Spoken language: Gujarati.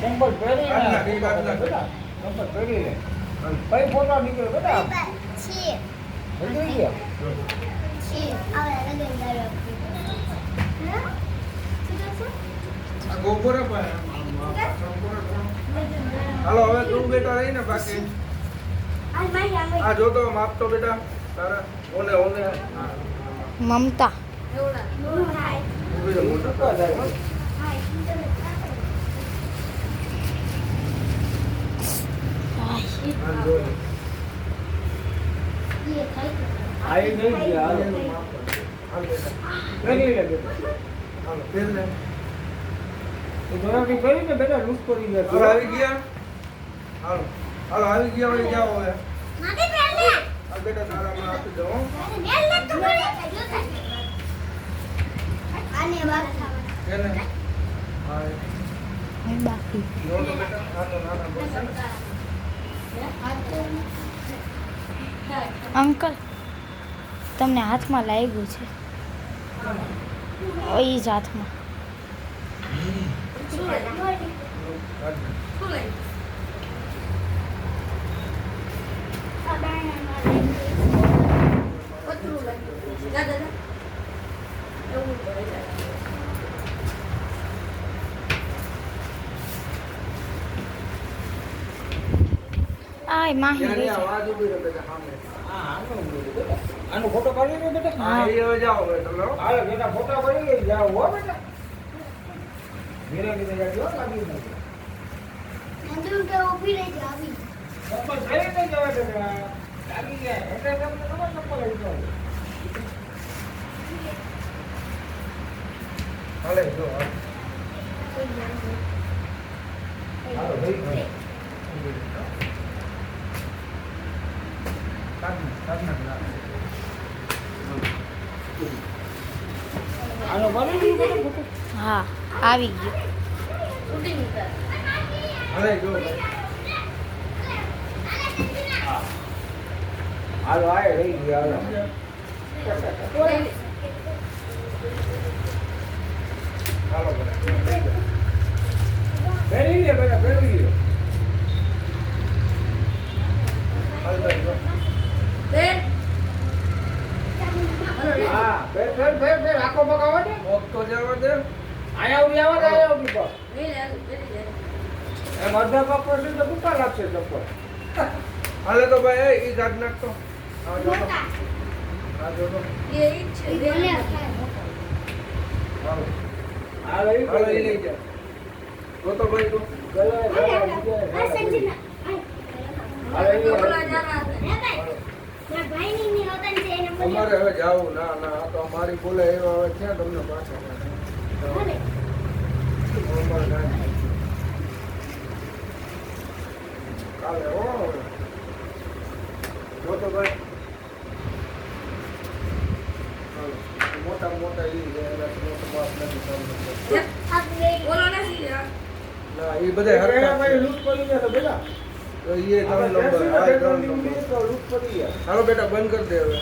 ચંપલ પહેરી ચંપલ પહેરી લે ફોટો બેટા નીકળી ગયા હાલો હવે તું બેટા રહી ને બાકી. આ જોતો માપતો બેટા તારા ઓને ઓને હા. મમતા ઊભી રહે, મોટા શું થાય હો? હા, જો લે. આ એ નહીં ગયા હાલો. એનું માપ કર. હાલ બેટા. પહેરી લે બેટા હાલો, પહેર લે. તો જોરાથી પહેરી ને બેટા લૂક કરી લે હવે આવી ગયા હાલો હાલો આવી ગયા વળી જાઓ હવે એ. બાકી. અંકલ તમને હાથમાં લાગ્યું છે? ઓ જ હાથમાં. આય માહી ગઈ છે. આવાજ ઊભી રહે બેટા સામે. હા આનો ફોટો પાડી લે બેટા? હા એ જાઓ તમે હો. બેટા ફોટો પાડી જાઓ હો બેટા. ધીરે ધીરે જાજો લાગી જવા બેટા. જાય એટલે તમને ખબર હાલે જો હાલો. ભાઈ હા આવી ગયો. હાલે આય રહી ગયા હાલો બેટા. પહેરી લે બેટા પહેરી લે હાલ ભાઈ, જો. હા ફેર ફેર ફેર ફેર આખો ને કોક તો જવા દે. આયા ઉડી આવા આયા ઉડી પર પછી તો કુકા લાગશે ચપ્પલ હાલે તો ભાઈ એ ઈ કાઢ નાખ તો. આ જો આ જો તો. હાલો. હા લઈ હાલો એ લઈ જા. જો તો ભાઈ તો. ગલે ગલે હા લઈ અમારે હવે જાવું. ના ના આ તો અમારી બોલે એવા હવે ક્યાં તમને પાછા કાલે ભાઈ. મોટા મોટા એ બધા હરખા ભાઈ. લૂંટ પડી ગયા તો બેટા તો એ ત્રણ નંબર આ ત્રણ નંબર લૂંટ પડી ગયા. હાલો બેટા બંધ કરી દે હવે.